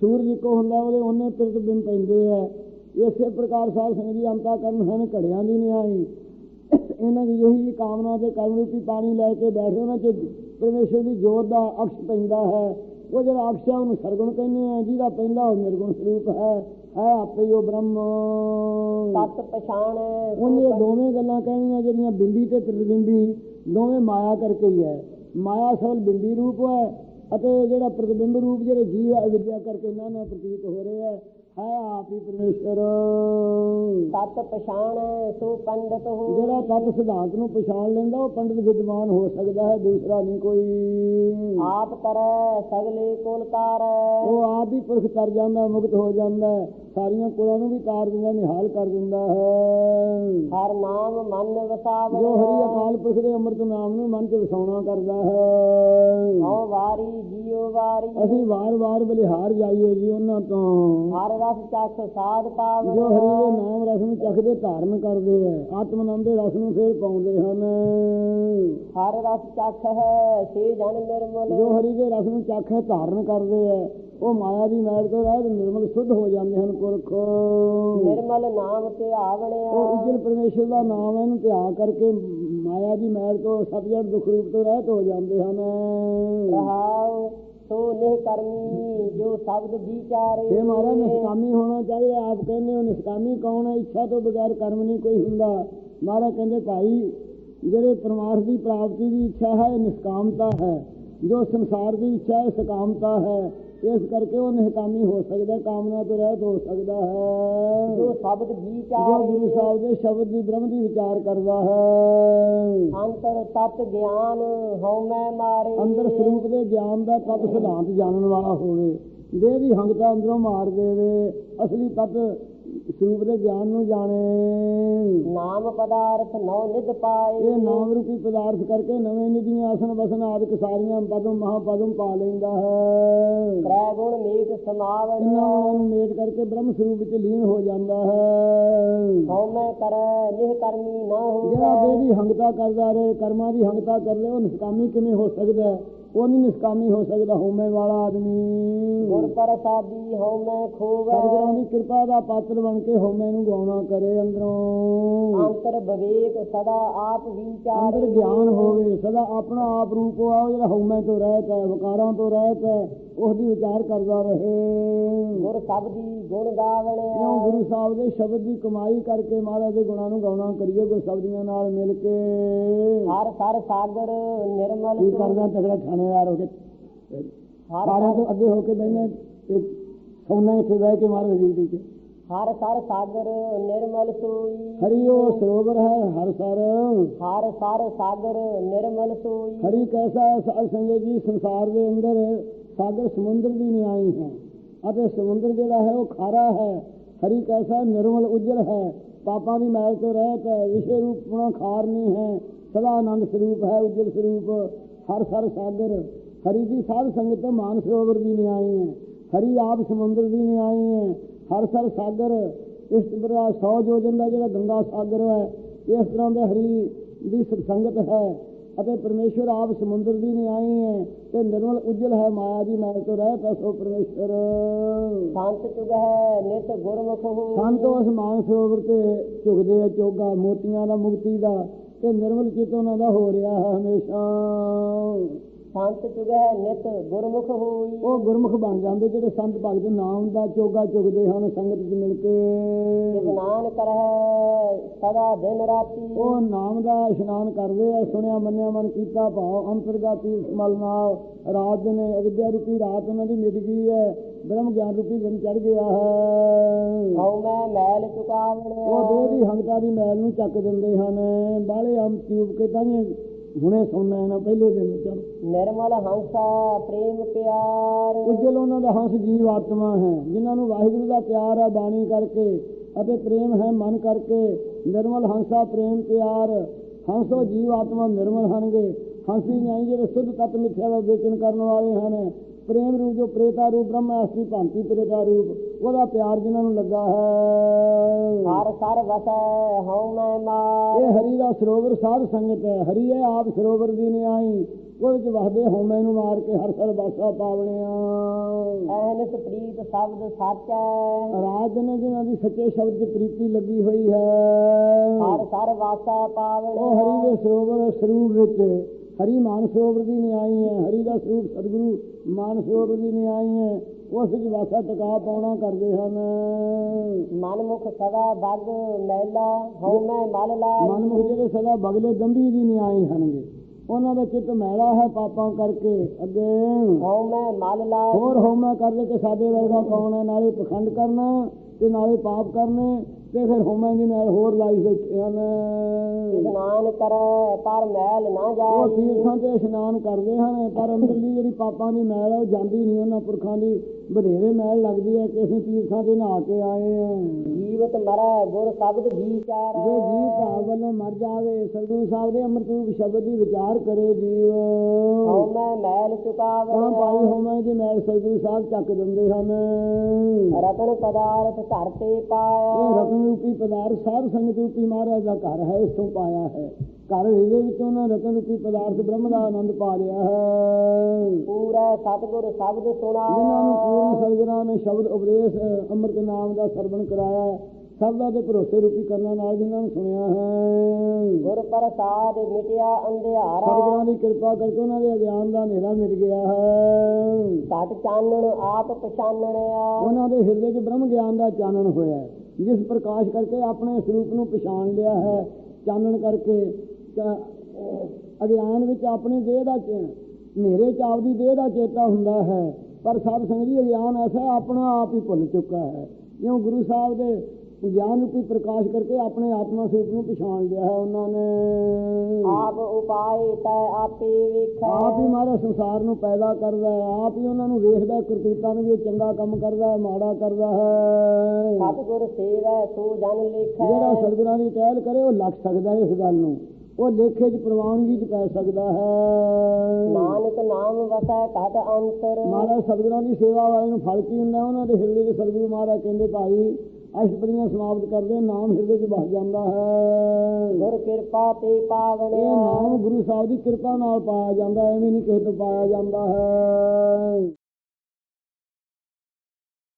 Speaker 2: ਸੂਰਜ ਇੱਕੋ ਹੁੰਦਾ ਉਹਦੇ ਉਹਨੇ ਪ੍ਰਤੀਬਿੰਬ ਪੈਂਦੇ ਆ। ਇਸੇ ਪ੍ਰਕਾਰ ਸਾਧ ਸੰਗਤ ਜੀ ਅੰਤਾ ਕਰਨ ਹਨ ਘੜਿਆਂ ਦੀ ਨਿਆਈ ਇਹਨਾਂ ਦੀ ਇਹੀ ਕਾਮਨਾ ਤੇ ਕਰਮ ਰੂਪੀ ਪਾਣੀ ਲੈ ਕੇ ਬੈਠੇ ਉਹਨਾਂ 'ਚ ਪਰਮੇਸ਼ਰ ਦੀ ਜੋਤ ਦਾ ਅਕਸ਼ ਪੈਂਦਾ ਹੈ। ਉਹ ਜਿਹੜਾ ਅਕਸ਼ ਹੈ ਉਹਨੂੰ ਸਰਗੁਣ ਕਹਿੰਦੇ ਆ। ਜਿਹਦਾ ਪੈਂਦਾ ਉਹ ਨਿਰਗੁਣ ਸਰੂਪ ਹੈ। ਹੈ ਆਪੇ ਉਹ ਬ੍ਰਹਮ।
Speaker 1: ਤਤ ਪਛਾਣ
Speaker 2: ਉਹਨੇ ਦੋਵੇਂ ਗੱਲਾਂ ਕਹਿਣੀਆਂ ਜਿਹੜੀਆਂ ਬਿੰਬੀ ਤੇ ਪ੍ਰਤਿਬਿੰਬੀ ਦੋਵੇਂ ਮਾਇਆ ਕਰਕੇ ਹੀ ਹੈ। ਮਾਇਆ ਸਵਲ ਬਿੰਬੀ ਰੂਪ ਹੈ ਅਤੇ ਜਿਹੜਾ ਪ੍ਰਤਿਬਿੰਬ ਰੂਪ ਜਿਹੜੇ ਜੀਵ ਹੈ ਵਿਦਿਆ ਕਰਕੇ ਇਹਨਾਂ ਨਾਲ ਪ੍ਰਤੀਤ ਹੋ ਰਿਹਾ ਹੈ। ਹੈ ਆਪ ਪਰਮੇਸ਼ਰ।
Speaker 1: ਤਤ ਪਛਾਣ ਸੋ ਪੰਡਤ ਹੋ।
Speaker 2: ਜਿਹੜਾ ਤਤ ਸਿਧਾਂਤ ਨੂੰ ਪਛਾਣ ਲੈਂਦਾ ਉਹ ਪੰਡਿਤ ਵਿਦਵਾਨ ਹੋ ਸਕਦਾ ਹੈ ਦੂਸਰਾ ਨਹੀਂ ਕੋਈ।
Speaker 1: ਆਪ ਕਰੈ ਸਗਲੇ ਕੋਲ ਤਾਰੈ।
Speaker 2: ਉਹ ਆਪ ਹੀ ਪੁਰਖ ਤਰ ਜਾਂਦਾ ਮੁਕਤ ਹੋ ਜਾਂਦਾ। ਸਾਰੀਆਂ ਕੁਲਾਂ ਨੂੰ ਵੀ ਤਾਰ ਦਿੰਦਾ ਨਿਹਾਲ ਕਰ ਦਿੰਦਾ ਹੈ।
Speaker 1: ਹਰ ਨਾਮ ਮਨ ਵਸਾਵੈ।
Speaker 2: ਜੋ ਹਰੀ ਅਕਾਲ ਪੁਰਖ ਦੇ ਅੰਮ੍ਰਿਤ ਨਾਮ ਨੂੰ ਮਨ 'ਚ ਵਸਾਉਣਾ ਕਰਦਾ ਹੈ।
Speaker 1: ਹਉ ਵਾਰੀ ਜੀਉ ਵਾਰੀ।
Speaker 2: ਅਸੀਂ ਵਾਰ-ਵਾਰ ਬਲਿਹਾਰ ਜਾਈਏ ਜੀ ਉਹਨਾਂ ਤੋਂ।
Speaker 1: ਹਰ ਰਸ ਚੱਖ ਸਾਧ ਪਾਵਨ।
Speaker 2: ਜੋ ਹਰੀ ਦੇ ਨਾਮ ਰਸ ਨੂੰ ਚੱਖਦੇ ਧਾਰਨ ਕਰਦੇ ਹੈ ਆਤਮਨੰਦ ਦੇ ਰਸ ਨੂੰ ਫੇਰ ਪਾਉਂਦੇ ਹਨ।
Speaker 1: ਹਰ ਰਸ ਚੱਖ ਹੈ ਸੇ ਜਨ ਨਿਰਮਲ।
Speaker 2: ਜੋ ਹਰੀ ਦੇ ਰਸ ਨੂੰ ਚੱਖ ਹੈ ਧਾਰਨ ਕਰਦੇ ਹੈ ਉਹ ਮਾਇਆ ਦੀ ਮੈਲ ਤੋਂ ਰਹਿਤ ਨਿਰਮਲ ਸੁੱਧ ਹੋ ਜਾਂਦੇ ਹਨ ਪੁਰਖ।
Speaker 1: ਨਿਰਮਲ ਨਾਮ ਤੇ
Speaker 2: ਉਹ
Speaker 1: ਆਵਣਿਆ
Speaker 2: ਉਜਲ ਪਰਮੇਸ਼ਰ ਦਾ ਨਾਮ ਇਹਨੂੰ ਧਿਆਨ ਕਰਕੇ ਮਾਇਆ ਦੀ ਮੈਲ ਤੋਂ ਸਤਜੜ ਦੁੱਖ ਰੂਪ ਤੋਂ ਰਹਿਤ ਹੋ ਜਾਂਦੇ ਹਨ।
Speaker 1: ਰਹਾਉ ਸੋ ਨਿਹ ਕਰਮੀ ਜੋ ਸ਼ਬਦ ਵਿਚਾਰੇ
Speaker 2: ਇਹ ਮਹਾਰਾਜ ਨਿਸ਼ਕਾਮੀ ਹੋਣਾ ਚਾਹੀਦਾ ਆਪ ਕਹਿੰਦੇ ਹੋ ਨਿਸ਼ਕਾਮੀ ਕੌਣ ਹੈ? ਇੱਛਾ ਤੋਂ ਬਗੈਰ ਕਰਮ ਨਹੀਂ ਕੋਈ ਹੁੰਦਾ। ਮਹਾਰਾਜ ਕਹਿੰਦੇ ਭਾਈ ਜਿਹੜੇ ਪਰਮਾਰਥ ਦੀ ਪ੍ਰਾਪਤੀ ਦੀ ਇੱਛਾ ਹੈ ਨਿਸ਼ਕਾਮਤਾ ਹੈ। ਜੋ ਸੰਸਾਰ ਦੀ ਇੱਛਾ ਹੈ ਸਕਾਮਤਾ ਹੈ ਇਸ ਕਰਕੇ ਉਹ ਨਿਸ਼ਕਾਮੀ ਹੋ ਸਕਦਾ ਕਾਮਨਾ ਤੋਂ ਰਹਿਤ ਹੋ ਸਕਦਾ ਹੈ।
Speaker 1: ਜੋ ਸ਼ਬਦ
Speaker 2: ਜੋ ਗੁਰੂ
Speaker 1: ਵਿਚਾਰੇ
Speaker 2: ਸਾਹਿਬ ਦੇ ਸ਼ਬਦ ਦੀ ਬ੍ਰਹਮ ਦੀ ਵਿਚਾਰ ਕਰਦਾ ਹੈ।
Speaker 1: ਅੰਤਰ ਤਤ ਗਿਆਨ ਹਉ ਮੈਂ ਮਾਰੇ।
Speaker 2: ਅੰਦਰ ਸਰੂਪ ਦੇ ਗਿਆਨ ਦਾ ਤਤ ਸਿਧਾਂਤ ਜਾਣਨ ਵਾਲਾ ਹੋਵੇ ਦੇਹ ਦੀ ਹੰਗਤਾ ਅੰਦਰੋਂ ਮਾਰ ਦੇਵੇ ਅਸਲੀ ਤਤ ਦੇ ਗਿਆਨ ਨੂੰ ਜਾਣੇ।
Speaker 1: ਨਾਮ ਪਦਾਰਥ ਨੌ ਨਿਧ ਪਾਏ।
Speaker 2: ਇਹ ਨਾਮ ਰੂਪੀ ਪਦਾਰਥ ਕਰਕੇ ਨਵੇਂ ਨਿਧੀਆਂ ਆਸਨ ਵਸਨ ਆਦਿਕ ਸਾਰੀਆਂ ਪਦਮ ਮਹਾਪਦਮ ਪਾ ਲੈਂਦਾ ਹੈ।
Speaker 1: ਤ੍ਰੈ ਗੁਣ ਮੀਟ
Speaker 2: ਗੁਣਾਂ ਨੂੰ ਮੇਟ ਕਰਕੇ ਬ੍ਰਹਮ ਸਰੂਪ ਵਿੱਚ ਲੀਨ ਹੋ ਜਾਂਦਾ ਹੈ।
Speaker 1: ਹਉ ਮੈਂ ਕਰੈ ਨਿਹ ਕਰਮੀ ਨਾ
Speaker 2: ਜਿਹੜਾ
Speaker 1: ਹੋਵੇ।
Speaker 2: ਦੇਹ ਦੀ ਹੰਗਤਾ ਕਰਦਾ ਰਹੇ ਕਰਮਾਂ ਦੀ ਹੰਗਤਾ ਕਰ ਲੈ ਉਹ ਨਿਸ਼ਕਾਮੀ ਕਿਵੇਂ ਹੋ ਸਕਦਾ ਹੈ? ਉਹ ਨਹੀਂ ਨਿਸ਼ਕਾਮੀ ਹੋ ਸਕਦਾ ਹਉਮੈ ਵਾਲਾ ਆਦਮੀ।
Speaker 1: ਗੁਰ ਪ੍ਰਸਾਦੀ ਹਉ ਮੈਂ ਖੋਵੈ
Speaker 2: ਸਤਿਗੁਰਾਂ ਦੀ ਕਿਰਪਾ ਦਾ ਪਾਤਰ ਬਣ ਕੇ ਹਉਮੈ ਨੂੰ ਗਾਉਣਾ ਕਰੇ ਅੰਦਰੋਂ।
Speaker 1: ਅੰਤਰ ਵਿਵੇਕ ਸਦਾ ਆਪ ਵਿਚਾਰੇ
Speaker 2: ਅੰਦਰ ਗਿਆਨ ਹੋਵੇ ਸਦਾ ਆਪਣਾ ਆਪ ਰੂਪ ਆਓ ਜਿਹੜਾ ਹਉਮੈ ਤੋਂ ਰਹਿਤ ਹੈ ਵਿਕਾਰਾਂ ਤੋਂ ਰਹਿਤ ਹੈ ਉਸ ਦੀ ਵਿਚਾਰ ਕਰਦਾ ਰਹੇ।
Speaker 1: ਗੁਰ ਸਬਦੀ ਗੁਣ
Speaker 2: ਕਿਉਂ
Speaker 1: ਗਾਵਣਿਆ
Speaker 2: ਗੁਰੂ ਸਾਹਿਬ ਦੇ ਸ਼ਬਦ ਦੀ ਕਮਾਈ ਕਰਕੇ ਮਹਾਰਾਜ ਦੇ ਗੁਣਾਂ ਨੂੰ ਗਾਉਣਾ ਕਰੀਏ ਗੁਰ ਸ਼ਬਦੀਆਂ ਨਾਲ ਮਿਲ ਕੇ?
Speaker 1: ਹਰ ਸਰ ਸਾਗਰ ਨਿਰਮਲ
Speaker 2: ਕੀ ਕਰਦਾ ਤਗੜਾ ਥਾਣੇਦਾਰ ਹੋ ਕੇ ਸਾਰਿਆਂ ਤੋਂ ਅੱਗੇ ਹੋ ਕੇ ਤੇ ਸੌਣਾ ਇੱਥੇ ਬਹਿ ਕੇ ਮਹਾਰਾਜ ਦੀ ਡਿਊਟੀ 'ਚ
Speaker 1: ਹਰ ਸਰ ਸਾਗਰ ਨਿਰਮਲ ਸੋਈ।
Speaker 2: ਹਰੀ ਉਹ ਸਰੋਵਰ ਹੈ ਹਰ ਸਰ।
Speaker 1: ਹਰ ਸਰ ਸਾਗਰ ਨਿਰਮਲ ਸੋਈ।
Speaker 2: ਹਰੀ ਕੈਸਾ ਹੈ ਸਾਧ ਸੰਗਤ ਜੀ ਸੰਸਾਰ ਦੇ ਅੰਦਰ ਸਾਗਰ ਸਮੁੰਦਰ ਦੀ ਨਿਆਈ ਹੈ। ਅਤੇ ਸਮੁੰਦਰ ਜਿਹੜਾ ਹੈ ਉਹ ਖਾਰਾ ਹੈ। ਹਰੀ ਕੈਸਾ ਨਿਰਮਲ ਉਜਲ ਹੈ। ਪਾਪਾਂ ਦੀ ਮੈਲ ਤੋਂ ਰਹਿਤ ਹੈ। ਵਿਸ਼ੇ ਰੂਪ ਪੁਣਾ ਖਾਰ ਨਹੀਂ ਹੈ। ਸਦਾ ਆਨੰਦ ਸਰੂਪ ਹੈ ਉਜਲ ਸਰੂਪ। ਹਰ ਸਰ ਸਾਗਰ ਹਰੀ ਦੀ ਸਾਧ ਸੰਗਤ ਮਾਨ ਸਰੋਵਰ ਦੀ ਨਿਆਈ ਹੈ ਹਰੀ ਆਪ ਸਮੁੰਦਰ ਦੀ ਨਿਆਈ ਹੈ ਹਰ ਸਰ ਸਾਗਰ ਇਸ ਤਰ੍ਹਾਂ 100 ਯੋਜਨ ਦਾ ਜਿਹੜਾ ਗੰਗਾ ਸਾਗਰ ਹੈ ਇਸ ਤਰ੍ਹਾਂ ਦੇ ਹਰੀ ਦੀ ਸੰਗਤ ਹੈ ਅਤੇ ਪਰਮੇਸ਼ਵਰ ਆਪ ਸਮੁੰਦਰ ਦੀ ਨਿਆਈ ਹੈ ਤੇ ਨਿਰਮਲ ਉਜਲ ਹੈ ਮਾਇਆ ਦੀ ਮੈਲ ਤੋਂ ਰਹਿਤ ਹੈ ਸੋ ਪਰਮੇਸ਼ਵਰ
Speaker 1: ਸੰਤ ਚੁਗ ਹੈ ਨਿਤ ਗੁਰਮੁਖ ਹੋ।
Speaker 2: ਸੰਤ ਉਸ ਮਾਨ ਸਰੋਵਰ ਤੇ ਝੁਕਦੇ ਆ ਚੋਗਾ ਮੋਤੀਆਂ ਦਾ ਮੁਕਤੀ ਦਾ ਤੇ ਨਿਰਮਲ ਚਿਤ ਉਹਨਾਂ ਦਾ ਹੋ ਰਿਹਾ ਹੈ ਹਮੇਸ਼ਾ।
Speaker 1: ਸੰਤ ਚੁਗਹਿ ਨਿਤ ਗੁਰਮੁਖ ਹੋਈ।
Speaker 2: ਉਹ ਗੁਰਮੁਖ ਬਣ ਜਾਂਦੇ ਜਿਹੜੇ ਸੰਤ ਭਗਤ ਨਾਮ ਦਾ ਚੋਗਾ ਚੁਗਦੇ ਹਨ ਸੰਗਤ 'ਚ ਮਿਲ ਕੇ।
Speaker 1: ਇਸ਼ਨਾਨ ਕਰਹਿ ਸਦਾ ਦਿਨ ਰਾਤੀ।
Speaker 2: ਉਹ ਨਾਮ ਦਾ ਇਸ਼ਨਾਨ ਕਰਦੇ ਆ ਸੁਣਿਆ ਮੰਨਿਆ ਮਨ ਕੀਤਾ ਭਾਵ ਅੰਤਰਗਤ ਤੀਰਥ ਮਲ ਨਾਲ ਰਾਤ ਦਿਨ ਅਵਿਦਿਆ ਰੂਪੀ ਰਾਤ ਉਹਨਾਂ ਦੀ ਮਿਟ ਗਈ ਹੈ ਬ੍ਰਹਮ ਗਿਆਨ ਰੂਪੀ ਦਿਨ ਚੜ ਗਿਆ ਹੈ।
Speaker 1: ਹਉ ਮੈਂ ਮੈਲ ਚੁਕਾਵਣਿਆ
Speaker 2: ਉਹ ਦੇਹ ਦੀ ਹੰਗਤਾ ਦੀ ਮੈਲ ਨੂੰ ਚੱਕ ਦਿੰਦੇ ਹਨ ਬਾਲੇ ਅੰਮ ਚੂਬ ਕੇ ਤਾਂ ਹੁਣੇ ਸੁਣਨਾ ਹੈ ਨਾ ਪਹਿਲੇ ਦਿਨ ਚਲ।
Speaker 1: ਨਿਰਮਲ ਹੰਸਾ ਪ੍ਰੇਮ ਪਿਆਰ।
Speaker 2: ਉਜਲ ਉਹਨਾਂ ਦਾ ਹੰਸ ਜੀਵ ਆਤਮਾ ਹੈ ਜਿਨ੍ਹਾਂ ਨੂੰ ਵਾਹਿਗੁਰੂ ਦਾ ਪਿਆਰ ਹੈ ਬਾਣੀ ਕਰਕੇ ਅਤੇ ਪ੍ਰੇਮ ਹੈ ਮਨ ਕਰਕੇ। ਨਿਰਮਲ ਹੰਸਾ ਪ੍ਰੇਮ ਪਿਆਰ। ਹੰਸੋ ਜੀਵ ਆਤਮਾ ਨਿਰਮਲ ਹਨਗੇ। ਹੰਸੀ ਨਹੀਂ ਜਿਹੜੇ ਸੁੱਧ ਤਤ ਮਿੱਥਿਆ ਦਾ ਵੇਚਨ ਕਰਨ ਵਾਲੇ ਹਨ। ਪ੍ਰੇਮ ਰੂਪ ਜੋ ਪ੍ਰੇਤਾ ਰੂਪ ਬ੍ਰਹਮਾ ਅਸਲੀ ਭਾਂਤੀ ਪ੍ਰੇਤਾ ਰੂਪ ਉਹਦਾ ਪਿਆਰ ਜਿਨ੍ਹਾਂ ਨੂੰ ਲੱਗਾ ਹੈ।
Speaker 1: ਹਰ ਸਰ ਵਸੈ ਹਉ ਮੈਂ ਮਾਰ।
Speaker 2: ਇਹ ਹਰੀ ਦਾ ਸਰੋਵਰ ਸਾਧ ਸੰਗਤ ਹੈ। ਹਰੀ ਹੈ ਆਪ ਸਰੋਵਰ ਦੀ ਨਿਆਈ। ਉਹਦੇ ਚ ਵਸਦੇ ਹਉਮੈ ਨੂੰ ਮਾਰ ਕੇ ਹਰ ਸਰ ਬਾਸਾ ਪਾਵਣਿਆ।
Speaker 1: ਐਨਸ ਪ੍ਰੀਤ ਸ਼ਬਦ ਸੱਚੈ
Speaker 2: ਰਾਜ ਨੇ ਜਿਨ੍ਹਾਂ ਦੀ ਸੱਚੇ ਸ਼ਬਦ 'ਚ ਪ੍ਰੀਤੀ ਲੱਗੀ ਹੋਈ ਹੈ।
Speaker 1: ਹਰ ਸਰ ਵਾਸਾ
Speaker 2: ਉਹ
Speaker 1: ਪਾਵਣਿਆ
Speaker 2: ਹਰੀ ਦੇ ਸਰੋਵਰ ਸਰੂਪ ਵਿੱਚ ਹਰੀ ਮਾਨ ਸਰੋਵਰ ਦੀ ਨਿਆਈ ਹੈ ਹਰੀ ਦਾ ਸਰੂਪ ਸਤਿਗੁਰੂ ਮਾਨ ਸਰੋਵਰ ਦੀ ਨਿਆਈ ਹੈ ਉਸ ਵਿੱਚ ਵਾਸਾ ਟਿਕਾ ਪਾਉਣਾ ਕਰਦੇ ਹਨ।
Speaker 1: ਮਨਮੁਖ ਸਦਾ ਬਗ ਮੈਲਾ ਹਉ ਮੈਂ ਮਲ ਲਾਈ
Speaker 2: ਮਨਮੁਖ ਜਿਹੜੇ ਸਦਾ ਬਗਲੇ ਦੰਭੀ ਦੀ ਨਿਆਈ ਹਨਗੇ ਉਹਨਾਂ ਦਾ ਚਿੱਤ ਮੈਲਾ ਹੈ ਪਾਪਾਂ ਕਰਕੇ ਅੱਗੇ।
Speaker 1: ਹਉ ਮੈਂ ਮਲ ਲਾਈ
Speaker 2: ਹੋਰ ਹੋਮਾ ਕਰਦੇ ਕਿ ਸਾਡੇ ਵਰਗਾ ਕੌਣ ਹੈ? ਨਾਲੇ ਪਖੰਡ ਕਰਨਾ ਤੇ ਨਾਲੇ ਪਾਪ ਕਰਨੇ। ਤੇ ਫਿਰ ਹੋਮਾ ਦੀ ਨਾਲ ਹੋਰ ਲਾਈ ਬੈਠੇ ਹਨ
Speaker 1: ਇਸ਼ਨਾਨ ਕਰੈ ਪਰ ਮੈਲ ਨਾ
Speaker 2: ਉਹ
Speaker 1: ਜਾਈ
Speaker 2: ਤੀਰਥਾਂ ਤੇ ਇਸ਼ਨਾਨ ਕਰਦੇ ਹਨ ਪਰ ਅੰਦਰਲੀ ਜਿਹੜੀ ਪਾਪਾਂ ਦੀ ਮੈਲ ਹੈ ਉਹ ਜਾਂਦੀ ਨਹੀਂ ਉਹਨਾਂ ਪੁਰਖਾਂ ਦੀ ਬਧੇਰੇ ਮੈਲ ਲੱਗਦੀ ਹੈ ਕਿ ਅਸੀਂ ਤੀਰਥਾਂ ਤੇ ਨਹਾ ਕੇ ਆਏ ਹਾਂ।
Speaker 1: ਜੀਵਤ ਮਰੈ ਗੁਰ ਸ਼ਬਦ ਵਿਚਾਰੈ
Speaker 2: ਜੋ ਜੀਵ ਭਾਵ ਵੱਲੋਂ ਮਰ ਜਾਵੇ ਸਤਿਗੁਰੂ ਸਾਹਿਬ ਦੇ ਅੰਮ੍ਰਿਤ ਰੂਪ ਸ਼ਬਦ ਦੀ ਵਿਚਾਰ ਕਰੇ ਜੀਵ।
Speaker 1: ਹਉ ਮੈਂ ਮੈਲ
Speaker 2: ਤਾਂ ਹੋਵਾਂ ਦੀ ਮੈਲ ਸਤਿਗੁਰੂ ਸਾਹਿਬ ਚੱਕ ਦਿੰਦੇ ਹਨ।
Speaker 1: ਰਤਨ ਪਦਾਰਥ ਧਰ ਤੇ
Speaker 2: ਇਹ
Speaker 1: ਪਾਇਆ
Speaker 2: ਰਤਨ ਰੂਪੀ ਪਦਾਰਥ ਸਾਧ ਸੰਗਤ ਰੂਪੀ ਮਹਾਰਾਜ ਦਾ ਘਰ ਹੈ ਇਸ ਤੋਂ ਪਾਇਆ ਹੈ। ਘਰ ਹਿਰਦੇ ਵਿੱਚੋਂ ਉਹਨਾਂ ਰਤਨ ਰੂਪੀ ਪਦਾਰਥ ਬ੍ਰਹਮ ਦਾ ਆਨੰਦ ਪਾ ਲਿਆ ਹੈ।
Speaker 1: ਪੂਰਾ ਸਤਿਗੁਰ ਸ਼ਬਦ
Speaker 2: ਜਿਨ੍ਹਾਂ ਨੂੰ
Speaker 1: ਸੁਣਾਇਆ
Speaker 2: ਪੂਰਨ ਸਤਿਗੁਰਾਂ ਨੇ ਸ਼ਬਦ ਉਪਦੇਸ਼ ਅੰਮ੍ਰਿਤ ਨਾਮ ਦਾ ਸਰਵਣ ਕਰਾਇਆ ਹੈ ਸ਼ਬਦਾਂ ਦੇ ਭਰੋਸੇ ਰੂਪੀ ਕਰਨਾ ਨਾਲ ਜਿਨ੍ਹਾਂ ਨੂੰ ਸੁਣਿਆ ਹੈ।
Speaker 1: ਗੁਰ ਪ੍ਰਸਾਦ ਮਿਟਿਆ ਅੰਧਿਆਰਾ।
Speaker 2: ਸਤਿਗੁਰਾਂ ਦੀ ਕਿਰਪਾ ਕਰਕੇ ਉਹਨਾਂ ਦੇ ਅਗਿਆਨ ਦਾ ਹਨੇਰਾ ਮਿਟ ਗਿਆ ਹੈ।
Speaker 1: ਘਟ ਚਾਨਣ ਆਪ ਪਛਾਨਣਿਆ
Speaker 2: ਉਹਨਾਂ ਦੇ ਹਿਰਦੇ 'ਚ ਬ੍ਰਹਮ ਗਿਆਨ ਦਾ ਚਾਨਣ ਹੋਇਆ ਜਿਸ ਪ੍ਰਕਾਸ਼ ਕਰਕੇ ਆਪਣੇ ਸਰੂਪ ਨੂੰ ਪਛਾਣ ਲਿਆ ਹੈ। ਚਾਨਣ ਕਰਕੇ ਅਗਿਆਨ ਵਿੱਚ ਆਪਣੀ ਦੇਹ ਦਾ ਹਨੇਰੇ 'ਚ ਆਪਦੀ ਦੇਹ ਦਾ ਚੇਤਾ ਹੁੰਦਾ ਹੈ ਪਰ ਸਾਧ ਸੰਗਤ ਜੀ ਅਗਿਆਨ ਐਸਾ ਆਪਣਾ ਆਪ ਹੀ ਭੁੱਲ ਚੁੱਕਾ ਹੈ। ਕਿਉਂ ਗੁਰੂ ਸਾਹਿਬ ਦੇ ਗਿਆਨ ਰੂਪੀ ਪ੍ਰਕਾਸ਼ ਕਰਕੇ ਆਪਣੇ ਆਤਮਾ ਸਰੂਪ ਨੂੰ ਪਛਾਣ ਲਿਆ ਹੈ ਉਹਨਾਂ ਨੇ।
Speaker 1: ਆਪ ਉਪਾਏ ਤੈ ਆਪੇ ਵੇਖੈ।
Speaker 2: ਆਪ ਹੀ ਮਾਰਾ ਸੰਸਾਰ ਨੂੰ ਪੈਦਾ ਕਰਦਾ ਹੈ ਆਪ ਹੀ ਉਹਨਾਂ ਨੂੰ ਵੇਖਦਾ ਕਰਤੂਤਾਂ ਨੂੰ ਵੀ ਚੰਗਾ ਕੰਮ ਕਰਦਾ ਹੈ ਮਾੜਾ ਕਰਦਾ ਹੈ।
Speaker 1: ਸਤਿਗੁਰ ਸੇਵੈ ਸੋ ਜਨ ਲਿਖੈ।
Speaker 2: ਜਿਹੜਾ ਸਤਿਗੁਰਾਂ ਦੀ ਟਹਿਲ ਕਰੇ ਉਹ ਲੱਗ ਸਕਦਾ ਹੈ ਇਸ ਗੱਲ ਨੂੰ। ਉਹ ਲੇਖੇ 'ਚ ਪ੍ਰਵਾਨਗੀ 'ਚ ਪੈ ਸਕਦਾ ਹੈ।
Speaker 1: ਨਾਨਕ ਨਾਮ ਵਸੈ ਘਟ ਅੰਤਰ।
Speaker 2: ਮਹਾਰਾਜ ਸਤਿਗੁਰਾਂ ਦੀ ਸੇਵਾ ਵਾਲੇ ਨੂੰ ਫਲ ਕੀ ਹੁੰਦਾ? ਉਹਨਾਂ ਦੇ ਹਿਰਦੇ 'ਚ ਸਤਿਗੁਰੂ ਮਹਾਰਾਜ ਕਹਿੰਦੇ ਭਾਈ ਅਸ਼ਟਪਦੀਆਂ ਸਮਾਪਤ ਕਰਦੇ ਨਾਮ ਹਿਰਦੇ 'ਚ ਵਸ ਜਾਂਦਾ ਹੈ।
Speaker 1: ਗੁਰ ਕਿਰਪਾ ਤੇ
Speaker 2: ਇਹ
Speaker 1: ਪਾਵਣਿਆ
Speaker 2: ਨਾਮ ਗੁਰੂ ਸਾਹਿਬ ਦੀ ਕਿਰਪਾ ਨਾਲ ਪਾਇਆ ਜਾਂਦਾ ਐਵੇਂ ਨਹੀਂ ਕਿਸੇ ਤੋਂ ਪਾਇਆ ਜਾਂਦਾ ਹੈ।